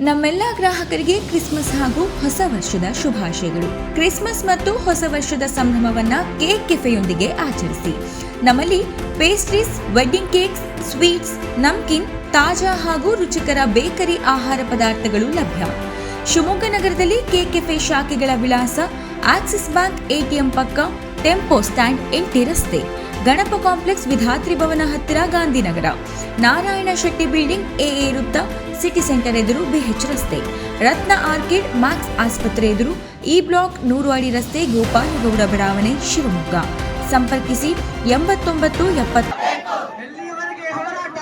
ನಮ್ಮೆಲ್ಲ ಗ್ರಾಹಕರಿಗೆ ಕ್ರಿಸ್ಮಸ್ ಹಾಗೂ ಹೊಸ ವರ್ಷದ ಶುಭಾಶಯಗಳು. ಕ್ರಿಸ್ಮಸ್ ಮತ್ತು ಹೊಸ ವರ್ಷದ ಸಂಭ್ರಮವನ್ನ ಕೇಕ್ ಕೆಫೆಯೊಂದಿಗೆ ಆಚರಿಸಿ. ನಮ್ಮಲ್ಲಿ pastries wedding cakes sweets namkeen ತಾಜಾ ಹಾಗೂ ರುಚಿಕರ ಬೇಕರಿ ಆಹಾರ ಪದಾರ್ಥಗಳು ಲಭ್ಯ. ಶಿವಮೊಗ್ಗ ನಗರದಲ್ಲಿ ಕೆಕೆಫೆ ಕೆಫೆ ಶಾಖೆಗಳ ವಿಳಾಸ ಆಕ್ಸಿಸ್ ಬ್ಯಾಂಕ್ ಎಟಿಎಂ ಪಕ್ಕ ಟೆಂಪೋ ಸ್ಟ್ಯಾಂಡ್ ಎಂಟಿ ರಸ್ತೆ. ಗಣಪ ಕಾಂಪ್ಲೆಕ್ಸ್ ವಿಧಾತ್ರಿ ಭವನ ಹತ್ತಿರ Gandhinagar. Narayana Shetty building A A ವೃತ್ತ ಸಿಟಿ ಸೆಂಟರ್ ಎದುರು ಬಿಹೆಚ್ ರಸ್ತೆ. ರತ್ನ ಆರ್ಕಿಡ್ ಮ್ಯಾಕ್ಸ್ ಆಸ್ಪತ್ರೆ ಎದುರು ಇ ಬ್ಲಾಕ್ ನೂರು ಅಡಿ ರಸ್ತೆ ಗೋಪಾಲಗೌಡ ಬಡಾವಣೆ ಶಿವಮೊಗ್ಗ. ಸಂಪರ್ಕಿಸಿ ಎಂಬತ್ತೊಂಬತ್ತು ಎಪ್ಪತ್ತು ಎಲ್ಲಿವರೆಗೆ ಹೋರಾಟ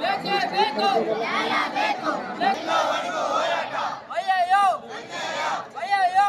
ಬೇಕೇ ಬೇಕು ಅಯ್ಯಯ್ಯೋ ಅಯ್ಯಯ್ಯೋ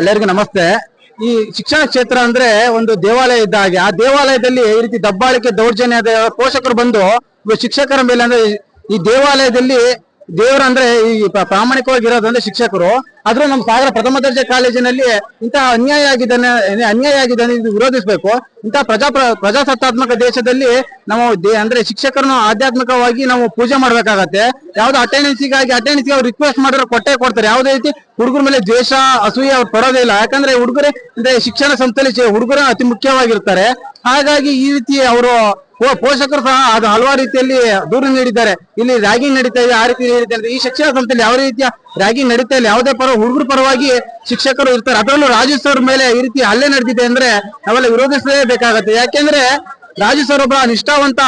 ಎಲ್ಲರಿಗೂ ನಮಸ್ತೆ. ಈ ಶಿಕ್ಷಣ ಕ್ಷೇತ್ರ ಅಂದ್ರೆ ಒಂದು ದೇವಾಲಯ ಇದ್ದ ಹಾಗೆ. ಆ ದೇವಾಲಯದಲ್ಲಿ ಈ ರೀತಿ ದಬ್ಬಾಳಿಕೆ ದೌರ್ಜನ್ಯ ಪೋಷಕರು ಬಂದು ಶಿಕ್ಷಕರ ಮೇಲೆ ಅಂದ್ರೆ ಈ ದೇವಾಲಯದಲ್ಲಿ ದೇವರ ಅಂದ್ರೆ ಈ ಪ್ರಾಮಾಣಿಕವಾಗಿ ಇರೋದಂದ್ರೆ ಶಿಕ್ಷಕರು. ಆದ್ರೂ ನಮ್ಮ ಸಾಗರ ಪ್ರಥಮ ದರ್ಜೆ ಕಾಲೇಜಿನಲ್ಲಿ ಇಂತಹ ಅನ್ಯಾಯ ಆಗಿದ್ದಾನೆ ಅನ್ಯಾಯ ಆಗಿದ್ದಾನೆ ಇದು ವಿರೋಧಿಸಬೇಕು. ಇಂತಹ ಪ್ರಜಾ ಪ್ರಜಾಸತ್ತಾತ್ಮಕ ದೇಶದಲ್ಲಿ ನಾವು ಅಂದ್ರೆ ಶಿಕ್ಷಕರನ್ನು ಆಧ್ಯಾತ್ಮಿಕವಾಗಿ ನಾವು ಪೂಜೆ ಮಾಡ್ಬೇಕಾಗತ್ತೆ. ಯಾವ್ದು ಅಟೆಂಡೆನ್ಸಿಗಾಗಿ ಅಟೆಂಡೆನ್ಸ್ ಅವ್ರು ರಿಕ್ವೆಸ್ಟ್ ಮಾಡಿದ್ರೆ ಕೊಟ್ಟೆ ಕೊಡ್ತಾರೆ. ಯಾವುದೇ ರೀತಿ ಹುಡುಗರ ಮೇಲೆ ದ್ವೇಷ, ಅಸೂಯೆ ಅವ್ರು ಪಡೋದೇ ಯಾಕಂದ್ರೆ ಹುಡುಗರೇ, ಅಂದ್ರೆ ಶಿಕ್ಷಣ ಸಂಸ್ಥೆಯಲ್ಲಿ ಹುಡುಗರ ಅತಿ ಮುಖ್ಯವಾಗಿರ್ತಾರೆ. ಹಾಗಾಗಿ ಈ ರೀತಿ ಅವರು ಪೋಷಕರು ಸಹ ಅದು ಹಲವಾರು ರೀತಿಯಲ್ಲಿ ದೂರು ನೀಡಿದ್ದಾರೆ. ಇಲ್ಲಿ ರ್ಯಾಗಿಂಗ್ ನಡೀತಾ ಇದೆ, ಆ ರೀತಿ ನಡೀತಾ ಈ ಶಿಕ್ಷಣ ಸಂಸ್ಥೆಯಲ್ಲಿ ಯಾವ ರೀತಿಯ ರ್ಯಾಗಿಂಗ್ ನಡೀತಾ ಇಲ್ಲ, ಯಾವುದೇ ಪರ, ಹುಡುಗರ ಪರವಾಗಿ ಶಿಕ್ಷಕರು ಇರ್ತಾರೆ. ಅದರಲ್ಲೂ ರಾಜು ಸರ್ ಮೇಲೆ ಈ ರೀತಿ ಹಲ್ಲೆ ನಡೆದಿದೆ ಅಂದ್ರೆ ನಾವೆಲ್ಲ ವಿರೋಧಿಸಲೇಬೇಕಾಗತ್ತೆ. ಯಾಕೆಂದ್ರೆ ರಾಜು ಸರ್ ಒಬ್ಬ ನಿಷ್ಠಾವಂತ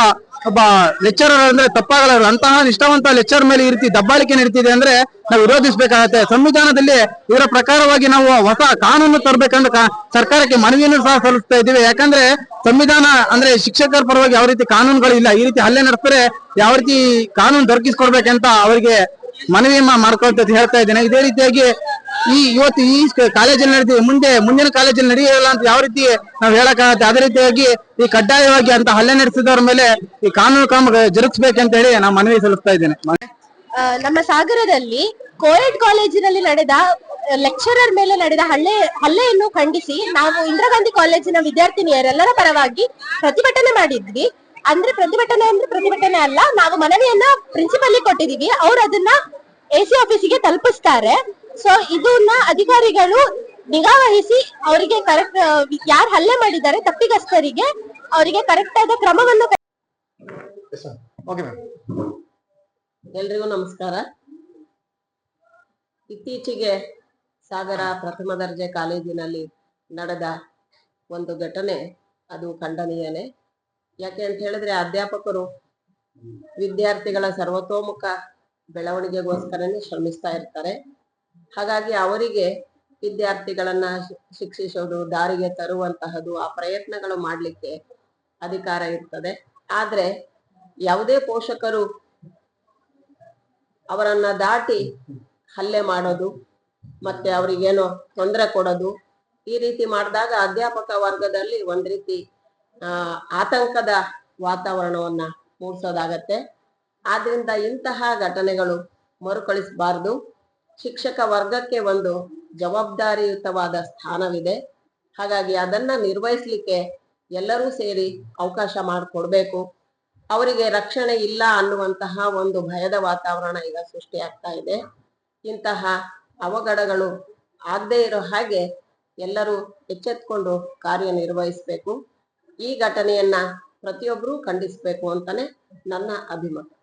ಒಬ್ಬ ಲೆಕ್ಚರರ್ ಅಂದ್ರೆ ತಪ್ಪಾಗಲ್ಲ ಅಂತಹ ನಿಷ್ಠಾವಂತ ಲೆಕ್ಚರ್ ಮೇಲೆ ಈ ರೀತಿ ದಬ್ಬಾಳಿಕೆ ನಡೀತಿದೆ ಅಂದ್ರೆ ನಾವು ವಿರೋಧಿಸಬೇಕಾಗತ್ತೆ. ಸಂವಿಧಾನದಲ್ಲಿ ಇದರ ಪ್ರಕಾರವಾಗಿ ನಾವು ಹೊಸ ಕಾನೂನು ತರಬೇಕಂದ್ರೆ ಸರ್ಕಾರಕ್ಕೆ ಮನವಿಯನ್ನು ಸಹ ಸಲ್ಲಿಸ್ತಾ ಇದ್ದೀವಿ. ಯಾಕಂದ್ರೆ ಸಂವಿಧಾನ ಅಂದ್ರೆ ಶಿಕ್ಷಕರ ಪರವಾಗಿ ಯಾವ ರೀತಿ ಕಾನೂನುಗಳು ಇಲ್ಲ. ಈ ರೀತಿ ಹಲ್ಲೆ ನಡೆಸಿದ್ರೆ ಯಾವ ರೀತಿ ಕಾನೂನು ದೊರಕಿಸ್ಕೊಡ್ಬೇಕಂತ ಅವರಿಗೆ ಮನವಿ ಮಾಡ್ಕೊಳ್ತಾ ಹೇಳ್ತಾ ಇದ್ದೇನೆ. ಇದೇ ರೀತಿಯಾಗಿ ಈ ಇವತ್ತು ಈ ಕಾಲೇಜಲ್ಲಿ ನಡೆದಿದೆ ಮುಂದೆ, ಮುಂದಿನ ಕಾಲೇಜಲ್ಲಿ ನಡೆಯಲ್ಲ ಅಂತ ಯಾವ ರೀತಿ ನಾವು ಹೇಳಕ್ಕಾಗತ್ತೆ? ಅದೇ ರೀತಿಯಾಗಿ ಈ ಕಡ್ಡಾಯವಾಗಿ ಅಂತ ಹಲ್ಲೆ ನಡೆಸಿದವರ ಮೇಲೆ ಈ ಕಾನೂನು ಕ್ರಮ ಜರುಗಿಸ್ಬೇಕಂತ ಹೇಳಿ ನಾವು ಮನವಿ ಸಲ್ಲಿಸ್ತಾ ಇದ್ದೇನೆ. ನಮ್ಮ ಸಾಗರದಲ್ಲಿ ಕೋಯೆಡ್ ಕಾಲೇಜಿನಲ್ಲಿ ನಡೆದ ಲೆಕ್ಚರರ್ ಮೇಲೆ ನಡೆದ ಹಲ್ಲೆ, ಹಲ್ಲೆಯನ್ನು ಖಂಡಿಸಿ ನಾವು ಇಂದಿರಾ ಗಾಂಧಿ ಕಾಲೇಜಿನ ವಿದ್ಯಾರ್ಥಿನಿಯರೆಲ್ಲರ ಪರವಾಗಿ ಪ್ರತಿಭಟನೆ ಮಾಡಿದ್ವಿ. ಅಂದ್ರೆ ಪ್ರತಿಭಟನೆ ಅಂದ್ರೆ ಪ್ರತಿಭಟನೆ ಅಲ್ಲ, ನಾವು ಮನವಿಯನ್ನ ಪ್ರಿನ್ಸಿಪಲ್ ಕೊಟ್ಟಿದೀವಿ. ಅವ್ರು ಅದನ್ನ ಎ ಸಿ ಆಫೀಸಿಗೆ ತಲುಪಿಸ್ತಾರೆ. ಸೊ ಇದನ್ನ ಅಧಿಕಾರಿಗಳು ನಿಗಾ ವಹಿಸಿ ಅವರಿಗೆ ಕರೆಕ್ಟ್ ಯಾರು ಹಲ್ಲೆ ಮಾಡಿದ್ದಾರೆ ತಪ್ಪಿಗಸ್ತರಿಗೆ ಅವರಿಗೆ ಕರೆಕ್ಟ್ ಆದ ಕ್ರಮವನ್ನು ಎಲ್ರಿಗೂ ನಮಸ್ಕಾರ. ಇತ್ತೀಚೆಗೆ ಸಾಗರ ಪ್ರಥಮ ದರ್ಜೆ ಕಾಲೇಜಿನಲ್ಲಿ ನಡೆದ ಒಂದು ಘಟನೆ ಅದು ಖಂಡನೀಯನೇ. ಯಾಕೆ ಅಂತ ಹೇಳಿದ್ರೆ ಅಧ್ಯಾಪಕರು ವಿದ್ಯಾರ್ಥಿಗಳ ಸರ್ವತೋಮುಖ ಬೆಳವಣಿಗೆಗೋಸ್ಕರನೇ ಶ್ರಮಿಸ್ತಾ ಇರ್ತಾರೆ. ಹಾಗಾಗಿ ಅವರಿಗೆ ವಿದ್ಯಾರ್ಥಿಗಳನ್ನ ಶಿಕ್ಷಿಸೋದು, ದಾರಿಗೆ ತರುವಂತಹದ್ದು ಆ ಪ್ರಯತ್ನಗಳು ಮಾಡಲಿಕ್ಕೆ ಅಧಿಕಾರ ಇರ್ತದೆ. ಆದ್ರೆ ಯಾವುದೇ ಪೋಷಕರು ಅವರನ್ನ ದಾಟಿ ಹಲ್ಲೆ ಮಾಡೋದು ಮತ್ತೆ ಅವರಿಗೇನೋ ತೊಂದರೆ ಕೊಡೋದು ಈ ರೀತಿ ಮಾಡಿದಾಗ ಅಧ್ಯಾಪಕ ವರ್ಗದಲ್ಲಿ ಒಂದ್ ರೀತಿ ಆತಂಕದ ವಾತಾವರಣವನ್ನ ಮೂಡಿಸೋದಾಗತ್ತೆ. ಆದ್ರಿಂದ ಇಂತಹ ಘಟನೆಗಳು ಮರುಕಳಿಸಬಾರ್ದು. ಶಿಕ್ಷಕ ವರ್ಗಕ್ಕೆ ಒಂದು ಜವಾಬ್ದಾರಿಯುತವಾದ ಸ್ಥಾನವಿದೆ. ಹಾಗಾಗಿ ಅದನ್ನ ನಿರ್ವಹಿಸಲಿಕ್ಕೆ ಎಲ್ಲರೂ ಸೇರಿ ಅವಕಾಶ ಮಾಡಿಕೊಡ್ಬೇಕು. ಅವರಿಗೆ ರಕ್ಷಣೆ ಇಲ್ಲ ಅನ್ನುವಂತಹ ಒಂದು ಭಯದ ವಾತಾವರಣ ಈಗ ಸೃಷ್ಟಿಯಾಗ್ತಾ ಇದೆ. ಇಂತಹ ಅವಘಡಗಳು ಆಗದೇ ಇರೋ ಹಾಗೆ ಎಲ್ಲರೂ ಎಚ್ಚೆತ್ಕೊಂಡು ಕಾರ್ಯನಿರ್ವಹಿಸಬೇಕು ಈ ಘಟನೆಯನ್ನ ಪ್ರತಿಯೊಬ್ಬರೂ ಖಂಡಿಸಬೇಕು ಅಂತಾನೆ ನನ್ನ ಅಭಿಮತ.